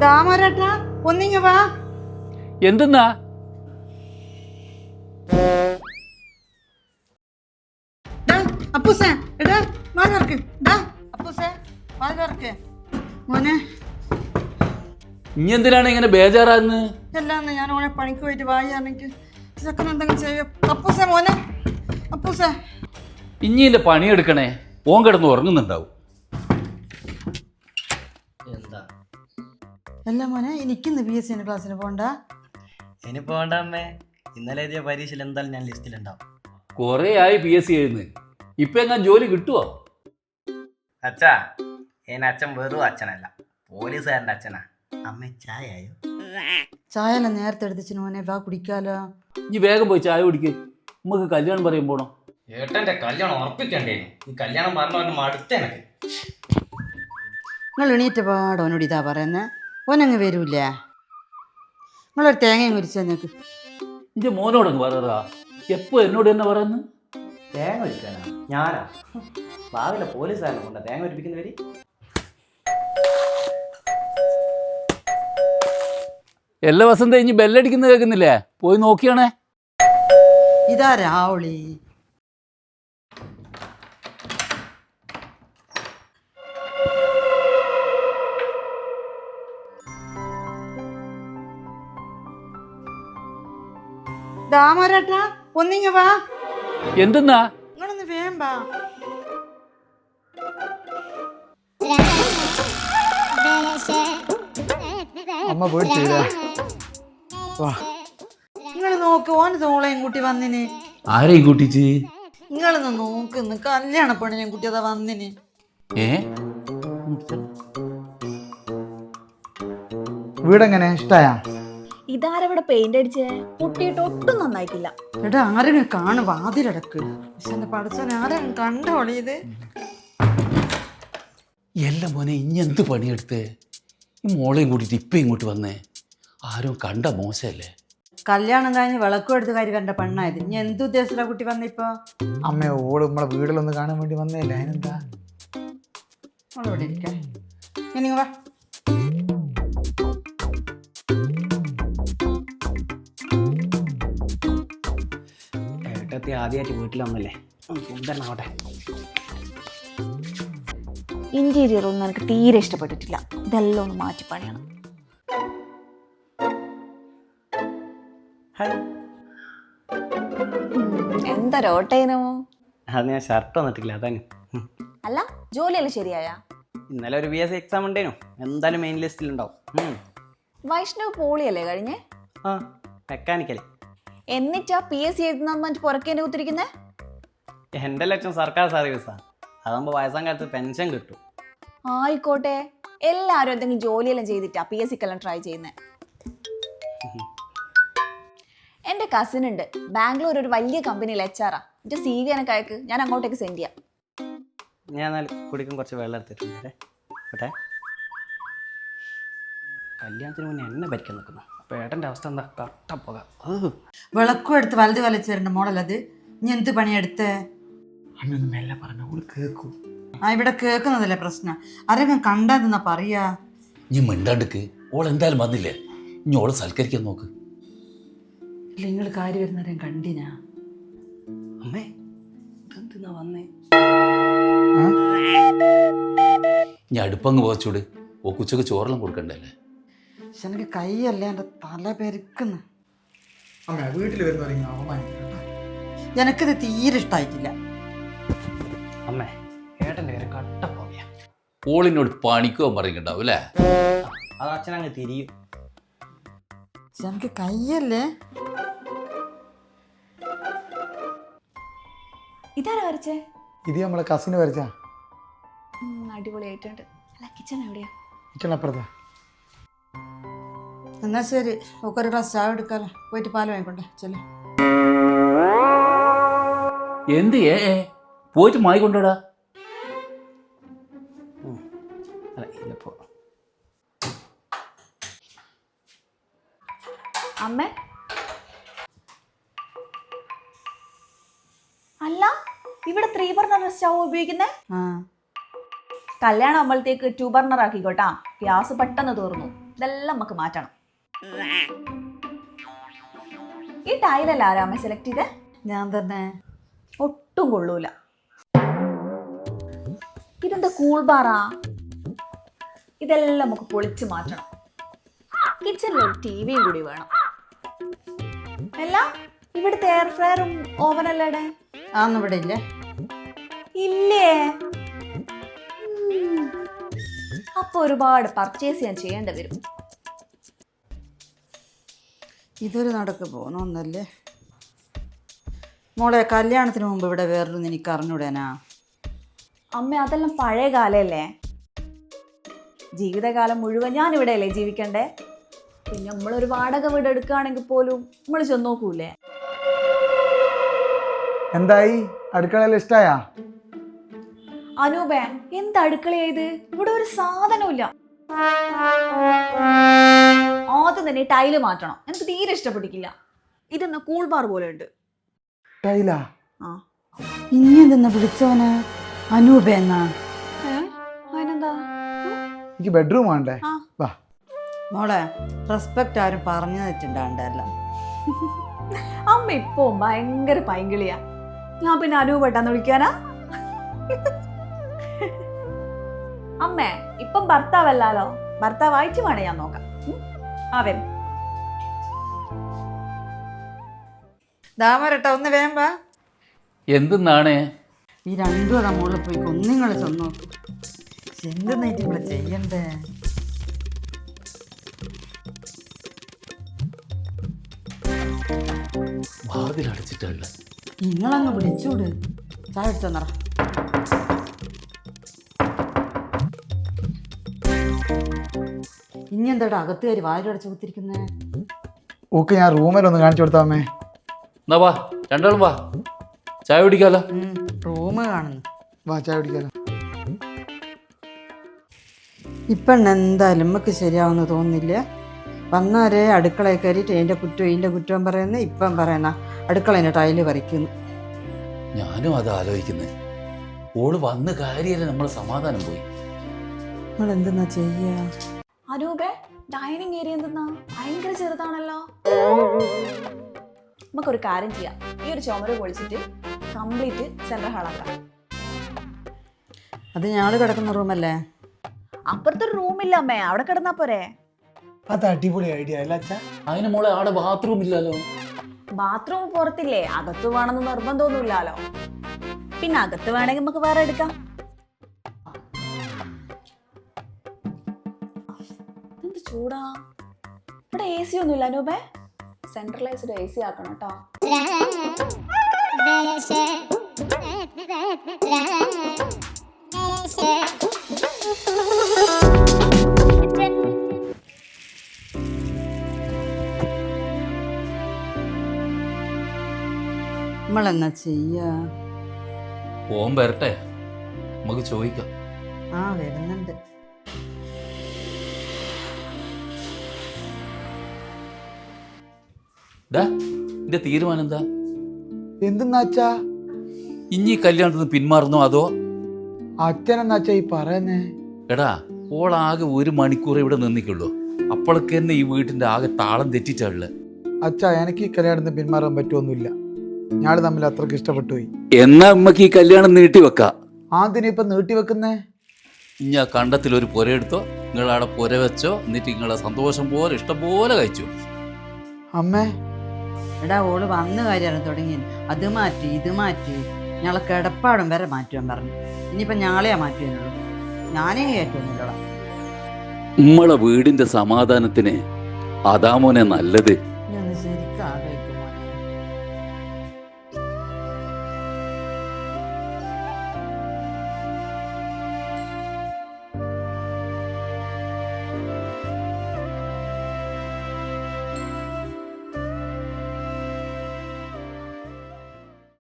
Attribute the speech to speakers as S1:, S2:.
S1: ദാമരട്ടാ ഒന്നിങ്ങ വാ.
S2: എന്തെന്നാ?
S1: അപ്പൂസേ എടാ ഡാ അപ്പൂസേ മോനെ.
S2: ഇനി എന്തിനാണ് ഇങ്ങനെ ബേജാറാന്ന്
S1: എല്ലാം ഞാൻ ഓനെ പണിക്ക് പോയിട്ട് വായിയാണെങ്കിൽ ചെക്കൻ എന്തെങ്കിലും ചെയ്യും. അപ്പൂസേ മോനെ. അപ്പൂസേ.
S2: ഇനിയില്ല പണിയെടുക്കണേ. ഓൻ കിടന്ന് ഉറങ്ങുന്നുണ്ടാവും.
S1: അല്ല മോനെ എനിക്കിന്ന് പി എസ് സി ക്ലാസ്സിന് പോണ്ട.
S3: ഇനി പോകണ്ട അമ്മേ. ഇന്നലെ എഴുതിയ പരീക്ഷയിൽ എന്തായാലും ഞാൻ ലിസ്റ്റിലുണ്ടാവും
S2: കുറേ ആയി പി എസ് സി എഴുതുന്നത് ഇപ്പൊ എങ്ങാൻ ജോലി കിട്ടുവോ?
S3: അച്ഛാ എന്നെ അച്ഛൻ വെറും അച്ഛനല്ല. പോലീസുകാരന്റെ അച്ഛനാ. അമ്മ ചായ ആയോ
S1: ചായല്ല നേരത്തെ എടുത്തിച്ചു മോനെ വാ കുടിക്കാലോ.
S2: ഇനി വേഗം പോയി ചായ കുടിക്ക്. നമുക്ക് കല്യാണം പറയും പോണോ?
S3: ഏട്ടന്റെ കല്യാണം ഉറപ്പിക്കണ്ടേനു ഈ കല്യാണം പറഞ്ഞ മടുത്ത എനിക്ക്.
S1: നിങ്ങൾ എണീറ്റ പാടോനോട് ഇതാ പറയുന്നത് ഓനങ്ങ് വരൂല. നിങ്ങളൊരു തേങ്ങയും കുരിച്ച് തന്നേക്ക്
S2: എന്റെ മോനോടങ്ങ് പറയാ എപ്പോ എന്നോട് തന്നെ പറയുന്നു?
S3: തേങ്ങ ഒരിക്കാനാ ഞാനാ? ഭാവിയിലെ പോലീസുകാരനെ കൊണ്ട തേങ്ങ ഒരിപ്പിക്കുന്നവര്
S2: എല്ലാ വസന്ത ഇനി ബെല്ലടിക്കുന്ന കേൾക്കുന്നില്ലേ? പോയി നോക്കിയാണേ.
S1: ഇതാ രാവളി ദാമരട്ടാ ഒന്നിങ്ങ വാ.
S2: എന്തെന്നാ?
S1: നിങ്ങളൊന്ന് വേമ്പാ
S4: അമ്മ വാ.
S1: നിങ്ങൾ നോക്ക് ഓന് തോളയും കൂട്ടി വന്നിന്.
S2: ആരെ കൂട്ടിച്ച്
S1: നിങ്ങളൊന്ന് നോക്കുന്ന് കല്യാണ പെണ്ണിനെ കുട്ടി അതാ വന്നിന്.
S2: ഏ?
S4: വീടെങ്ങനെ? ഇഷ്ടായ?
S5: ഇതാരവിടെ പെയിന്റ് അടിച്ചേ? പൊട്ടിയിട്ട് ഒട്ടും നന്നായിട്ടില്ല.
S1: എടാ ആരെങ്കിലും കാണും വാതിലടക്ക്. പക്ഷെ എന്റെ പഠിച്ചോനെ ആരെങ്കിലും കണ്ടോളി ഇത്?
S2: എല്ലാം മോനെ ഇനി എന്ത് പണിയെടുത്ത്? ഈ മോളെയും കൂട്ടിട്ട് ഇപ്പം ഇങ്ങോട്ട് വന്നേ. ആരും കണ്ട മോശല്ലേ?
S1: കല്യാണം കഴിഞ്ഞ് വിളക്കും എടുത്ത് കാര്യം കണ്ട പെണ്ണായത്. ഇനി എന്ത് ഉദ്ദേശത്തിലാ കുട്ടി വന്നിപ്പോ
S4: അമ്മ ഓൾ നമ്മളെ വീടിലൊന്ന് കാണാൻ വേണ്ടി വന്നേ അതിനെന്താ?
S1: അവളിവിടെ ഇരിക്കാം ഇനി വാ.
S3: ഏട്ടത്തി ആദ്യമായിട്ട് വീട്ടിൽ വന്നല്ലേ? സുന്ദരനാവട്ടെ
S5: ഇന്റീരിയർ ഒന്നും എനിക്ക് തീരെ ഇഷ്ടപ്പെട്ടിട്ടില്ല. ഇതെല്ലാം ഒന്ന് മാറ്റി പണിയണം. എന്താ രോട്ടേനോ
S3: അത് ഞാൻ ഷർട്ട് വന്നിട്ടില്ല അതാണ്.
S5: അല്ല ജോലിയെല്ലാം ശരിയായ?
S3: ഇന്നലെ ഒരു ബി എസ് എക്സാം ഉണ്ടേനു. എന്തായാലും മെയിൻ ലിസ്റ്റിൽ ഉണ്ടാവും.
S5: വൈഷ്ണവ് പോളിയല്ലേ കഴിഞ്ഞേ?
S3: ആ മെക്കാനിക്കൽ
S5: എന്നിട്ടാ പി എസ് സി എഴുതുന്ന മറ്റു പുറക്കേനെ കുത്തിരിക്കുന്നേ?
S3: എന്റെ ലക്ഷ്യം സർക്കാർ സർവീസാണ് അതാകുമ്പോൾ വയസ്സാം കാലത്ത് പെൻഷൻ കിട്ടും.
S5: ആയിക്കോട്ടെ. എല്ലാവരും എന്തെങ്കിലും ജോലിയെല്ലാം ചെയ്തിട്ടാ പി എസ് സിക്കെല്ലാം ട്രൈ ചെയ്യുന്നത് എന്റെ കസിൻ ഉണ്ട്. ബാംഗ്ലൂർ ഒരു വലിയ കമ്പനിയിൽ എച്ച് ആറാ എന്റെ സി വി എനക്ക് അയക്ക്. ഞാൻ അങ്ങോട്ടേക്ക് സെൻഡ് ചെയ്യാം.
S3: ഞാൻ കുടിക്കും കുറച്ച് വെള്ളം എടുത്തിട്ടുണ്ട്. കല്യാണത്തിന് മുന്നേ എന്നെ ഭരിക്കാൻ നിൽക്കുന്നു. ഏട്ടന്റെ അവസ്ഥ എന്താ? കട്ടപ്പുക
S1: വിളക്കും എടുത്ത് വലത് വലിച്ചു തരണ്ട മോളല്ലത്? ഇനി എന്ത് പണിയെടുത്തേ?
S4: മെല്ലെ പറഞ്ഞ ഓൾ കേക്കൂ.
S1: ആ ഇവിടെ കേൾക്കുന്നതല്ലേ പ്രശ്നം. ആരെങ്കിലും കണ്ടെന്നാ പറയാ?
S2: ഇനി മിണ്ടാണ്ടിക്ക്. ഓൾ എന്തായാലും വന്നില്ലേ? ഇനി ഓളെ സൽക്കരിക്കാൻ നോക്ക്.
S1: ഇല്ല നിങ്ങൾ കാര്യം വരുന്നവരെ കണ്ടിനാ?
S3: അമ്മേ. ഇതെന്തിനാ വന്നേ?
S2: ഞാൻ അടുപ്പങ്ങ് പോച്ചൂട് ഓ കുച്ചക്ക് ചോറെല്ലാം കൊടുക്കണ്ടല്ലേ?
S1: പക്ഷെ എനിക്ക് കൈയല്ല എന്റെ തല പെരുക്കുന്നു.
S4: അമ്മ വീട്ടിൽ വരുന്നവരെങ്കിൽ അവമാനിക്കണ്ട
S1: എനിക്കിത് തീരെ ഇഷ്ടായിട്ടില്ല.
S3: അമ്മേ ഏട്ടന്റെ പേര് കട്ടപ്പുകയാ
S2: ഓളിനോട് പണിക്കോ പറയുന്നുണ്ടാവും അല്ലേ?
S3: അത് അച്ഛനങ്ങ് തിരിയും.
S1: പക്ഷെ എനിക്ക് കൈയല്ലേ?
S5: ഇതാരാ വരച്ചേ?
S4: ഇത് നമ്മളെ കസിന് വരച്ചാ.
S5: അടിപൊളി അടിപൊളിയായിട്ടുണ്ട്. അല്ല കിച്ചൺ എവിടെയാ?
S4: ഇക്കണപ്പുറത്താ
S1: എന്നാ ശരി. ഒക്കെ ഒരു ഗ്ലാസ് ചായ എടുക്കാലോ. പോയിട്ട് പാൽ വാങ്ങിക്കോട്ടെ ചെല്ലു.
S2: എന്ത് ഏ ഏ? പോയിട്ട് മായി കൊണ്ടോടാ
S3: അല്ല
S5: അമ്മ. അല്ല ഇവിടെ ത്രീ ബർണർ സ്റ്റൗ ഉപയോഗിക്കുന്നേ?
S1: ആ.
S5: കല്യാണം ആകുമ്പോഴത്തേക്ക് ടു ബർണർ ആക്കിക്കോട്ടാ ഗ്യാസ് പെട്ടെന്ന് തീർന്നു. ഇതെല്ലാം നമുക്ക് മാറ്റണം. ഈ ടൈലല്ല ആരാമ സെലക്ട് ചെയ്തേ?
S1: ഞാൻ തന്നെ.
S5: ഒട്ടും കൊള്ളൂല. ഇതെന്താ കൂൾ ബാറാ ഇതെല്ലാം നമുക്ക് പൊളിച്ചു മാറ്റണം. കിച്ചണിൽ ഒരു ടി വിയും കൂടി വേണം. അല്ല ഇവിടുത്തെ എയർ ഫ്രയറും ഓവനല്ലേ
S1: ആന്ന് ഇവിടെ ഇല്ലേ?
S5: ഇല്ലേ. അപ്പൊ ഒരുപാട് പർച്ചേസ് ഞാൻ ചെയ്യേണ്ടി വരും.
S1: ഇതൊരു നടക്ക് പോകുന്നൊന്നല്ലേ മോളെ കല്യാണത്തിന് മുമ്പ് ഇവിടെ വേറൊരു എനിക്ക് അറിഞ്ഞൂടേനാ?
S5: അമ്മ അതെല്ലാം പഴയ കാലല്ലേ? ജീവിതകാലം മുഴുവൻ ഞാൻ ഇവിടെ അല്ലേ ജീവിക്കണ്ടേ? പിന്നെ നമ്മളൊരു വാടക വീട് എടുക്കുകയാണെങ്കിൽ പോലും നമ്മൾ ചെന്ന് നോക്കൂലേ?
S4: എന്തായി? അടുക്കളയിൽ ഇഷ്ടായാ?
S5: അനൂപേ എന്ത് അടുക്കളയായത് ഇവിടെ ഒരു സാധനവും തന്നെ ടൈൽ മാറ്റണം. എനിക്ക് തീരെ ഇഷ്ടപ്പെട്ടിക്കില്ല ഇതെന്നാ കൂൾ ബാർ പോലെ ഉണ്ട്
S4: ടൈലാ
S5: ആ.
S1: ഇനി എന്തെന്നാ വിളിച്ചോന് അനൂപ
S5: എന്നാ? അതിനെന്താ?
S4: എനിക്ക് ബെഡ്റൂം ആണ്ടേ
S5: ആ.
S4: വാ.
S1: മോളെ റെസ്പെക്റ്റ് ആരും പറഞ്ഞു തന്നിട്ടുണ്ടാണ്ടല്ല
S5: അമ്മ ഇപ്പോ ഭയങ്കര പൈങ്കിളിയാ. ഞാൻ പിന്നെ അനൂപെട്ടാന്ന് വിളിക്കാനാ? അമ്മേ ഇപ്പം ഭർത്താവല്ലാലോ? ഭർത്താവ് അയച്ചു വേണേ ഞാൻ നോക്കാം. വരും.
S1: ദാമരട്ട ഒന്ന് വേമ്പ
S2: എന്തെന്നാണ്?
S1: ഈ രണ്ടു അതാ മുകളിൽ പോയി ഒന്നിങ്ങളെ ചെന്ന് എന്തെന്നായിട്ട് ഇവിടെ ചെയ്യണ്ടേ?
S2: വാതിലടച്ചിട്ടല്ല.
S1: നിങ്ങളങ്ങ് വിളിച്ചൂട്. ചായ എടുത്തന്നറ ഇനി എന്താടാ അകത്ത് കയറി വാതിലടച്ച് കുത്തിരിക്കുന്നേ?
S4: ഓക്കെ ഞാൻ റൂമിലൊന്ന് കാണിച്ചു കൊടുത്താമേ
S2: എന്നാ വാ രണ്ടാളും വാ. ചായ കുടിക്കാലോ?
S1: റൂം കാണുന്നു.
S4: വാ ചായ കുടിക്കാലോ.
S1: ഇപ്പം എന്തായാലും നമുക്ക് ശരിയാവുമെന്ന് തോന്നുന്നില്ല. വന്നാരേ അടുക്കളയിൽ കയറിയിട്ട് എന്റെ കുറ്റം ഇതിന്റെ കുറ്റം പറയുന്നു ഇപ്പം പറയുന്ന. അടുക്കളേന്റെ ടൈൽ പറിക്കുന്നു.
S2: ഞാനും അത് ആലോചിക്കുന്നത് ഓൾ വന്ന് കാര്യമല്ല നമ്മളെ സമാധാനം പോയി.
S1: നമ്മൾ എന്തെന്നാ ചെയ്യാ?
S5: അനൂപേ ഡൈനിങ് ഏരിയ എന്തെന്നാ ഭയങ്കര ചെറുതാണല്ലോ. നമുക്കൊരു കാര്യം ചെയ്യാം. ഈ ഒരു ചുമര് പൊളിച്ചിട്ട് കംപ്ലീറ്റ് സെൻട്രൽ ഹാളാക്കാം
S1: അത് ഞങ്ങൾ കിടക്കുന്ന റൂമല്ലേ
S5: അപ്പുറത്തെ റൂമില്ല അമ്മേ. അവിടെ കിടന്നാ പോരെ?
S4: അത് അടിപൊളി ഐഡിയ അല്ല അച്ഛാ?
S2: അതിന് മോളെ അവിടെ ബാത്റൂം ഇല്ലല്ലോ.
S5: ബാത്റൂം പുറത്തില്ലേ? അകത്ത് വേണമെന്ന് നിർബന്ധമൊന്നുമില്ലല്ലോ. പിന്നെ അകത്ത് വേണമെങ്കിൽ നമുക്ക് വേറെ എടുക്കാം. ചൂടാ. ഇവിടെ എ സി ഒന്നുമില്ല അനൂപേ? സെൻട്രലൈസ്ഡ് എ സി ആക്കണം കേട്ടോ.
S1: നമ്മളെന്നാ ചെയ്യാ?
S2: ഓൻ വരട്ടെ. നമുക്ക് ചോദിക്കാം.
S1: ആ വരുന്നുണ്ട്.
S2: ഡാ തീരുമാനം എന്താ?
S4: എന്തെന്നാച്ചാ?
S2: ഇനി കല്യാണത്തിന് പിന്മാറുന്നോ അതോ?
S4: അച്ഛനെന്നാച്ചാ ഈ പറയുന്നേ?
S2: എടാ ഓളാകെ ഒരു മണിക്കൂർ ഇവിടെ നിന്നിക്കുള്ളൂ. അപ്പോഴൊക്കെ തന്നെ ഈ വീട്ടിന്റെ ആകെ താളം തെറ്റിച്ചുള്ളത്
S4: അച്ഛാ എനിക്ക് ഈ കല്യാണത്തിന് പിന്മാറാൻ പറ്റുമൊന്നുമില്ല ഞാൻ തമ്മിൽ അത്രയ്ക്ക് ഇഷ്ടപ്പെട്ടു പോയി.
S2: എന്നാ അമ്മയ്ക്ക് ഈ കല്യാണം നീട്ടി വെക്കാം
S4: ആദ്യം ഇപ്പൊ നീട്ടി വെക്കുന്നേ
S2: ഇനി ആ കണ്ടത്തിൽ ഒരു പുര എടുത്തോ നിങ്ങളവിടെ പുര വെച്ചോ എന്നിട്ട് നിങ്ങളെ സന്തോഷം പോലെ ഇഷ്ടം പോലെ കഴിച്ചു.
S4: അമ്മേ
S1: എടാ ഓൾ വന്ന കാര്യം തുടങ്ങി അത് മാറ്റി ഇത് മാറ്റി. ഞങ്ങളെ കിടപ്പാടും വരെ മാറ്റുവാൻ പറഞ്ഞു. ഇനിയിപ്പം ഞങ്ങളെയാ മാറ്റുവാനുള്ളൂ. ഞാനേ കയറ്റുന്നില്ലടാ
S2: നമ്മളെ വീടിന്റെ സമാധാനത്തിന് അതാമോനെ നല്ലത്.